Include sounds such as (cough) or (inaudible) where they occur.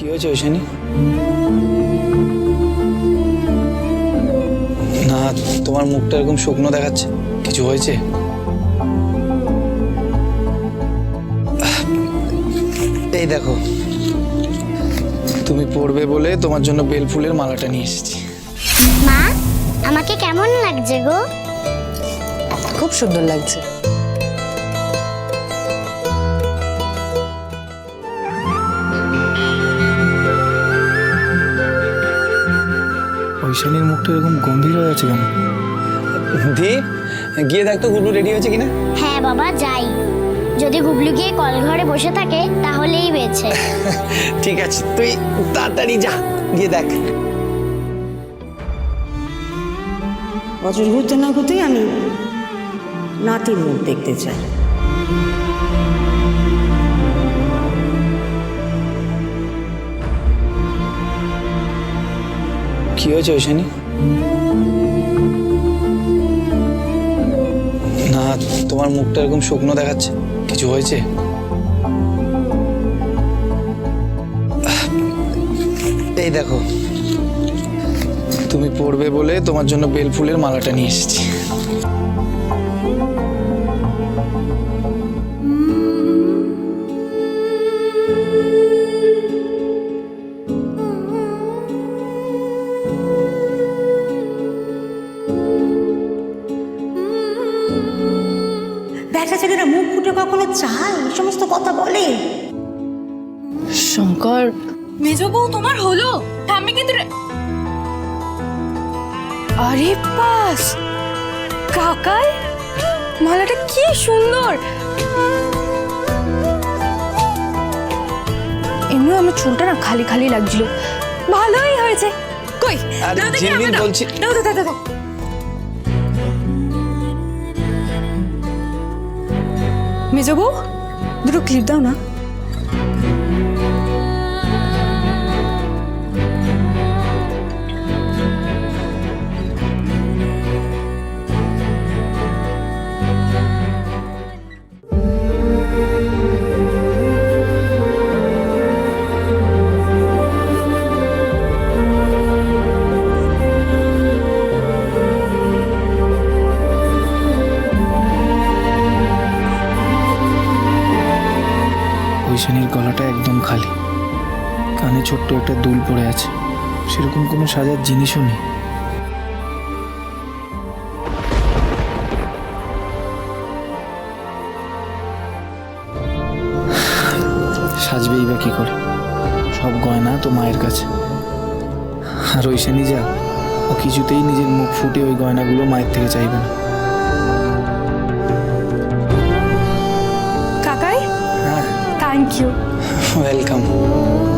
কি হয়েছে ঐশানি না তোমার মুখটা এরকম শুকনো দেখাচ্ছে। কিছু হয়েছে? এই দেখো তুমি পড়বে বলে তোমার জন্য বেল ফুলের মালাটা নিয়ে এসেছি। মা আমাকে কেমন লাগছে গো? খুব সুন্দর লাগছে। ঐশানীর মুখটা এরকম গম্ভীর হয়ে আছে কেন? দি গিয়ে দেখ তো গুবলু রেডি হয়েছে কিনা। হ্যাঁ বাবা যাই। যদি গুবলু গিয়ে কল ঘরে বসে থাকে তাহলেই বেছে (laughs) ঠিক আছে তুই তাড়াতাড়ি যা গিয়ে দেখ। বছর ঘুরতে না ঘুরতেই আমি নাতির মুখ দেখতে চাই। কি হয়েছে ঐশানী না, তোমার মুখটা এরকম শুকনো দেখাচ্ছে। কিছু হয়েছে? এই দেখো, তুমি পড়বে বলে তোমার জন্য বেল ফুলের মালাটা নিয়ে এসেছি। ব্যাটা ছেলেরা মুখ ফুটে কখনো চায়? এই সমস্ত কথা বলে। শঙ্কর। মেজো বউ তোমার হলো? ঠাম্মি কিন্তু আরে পাস কাকাই মালাটা কি সুন্দর! এমনি আমার চুলটা না খালি খালি লাগছিল। ভালোই হয়েছে। কই? দেখি ঝিলমিল আমায় বলছি। দাও দাও দাও, দাও দাও মেজো বউ দুটো ক্লিপ দাও না। ঐশানীর গলাটা একদম খালি। কানে ছোট্ট একটা দুল পড়ে আছে। সেরকম কোনো সাজার জিনিসও নেই। সাজবেই বা কি করে? সব গয়না তো মায়ের কাছে। আর ঐশানী যা, ও কিছুতেই নিজের মুখ ফুটে ওই গয়নাগুলো মায়ের থেকে চাইবে না। কাকাই হ্যাঁ থ্যাংক ইউ ওয়েলকাম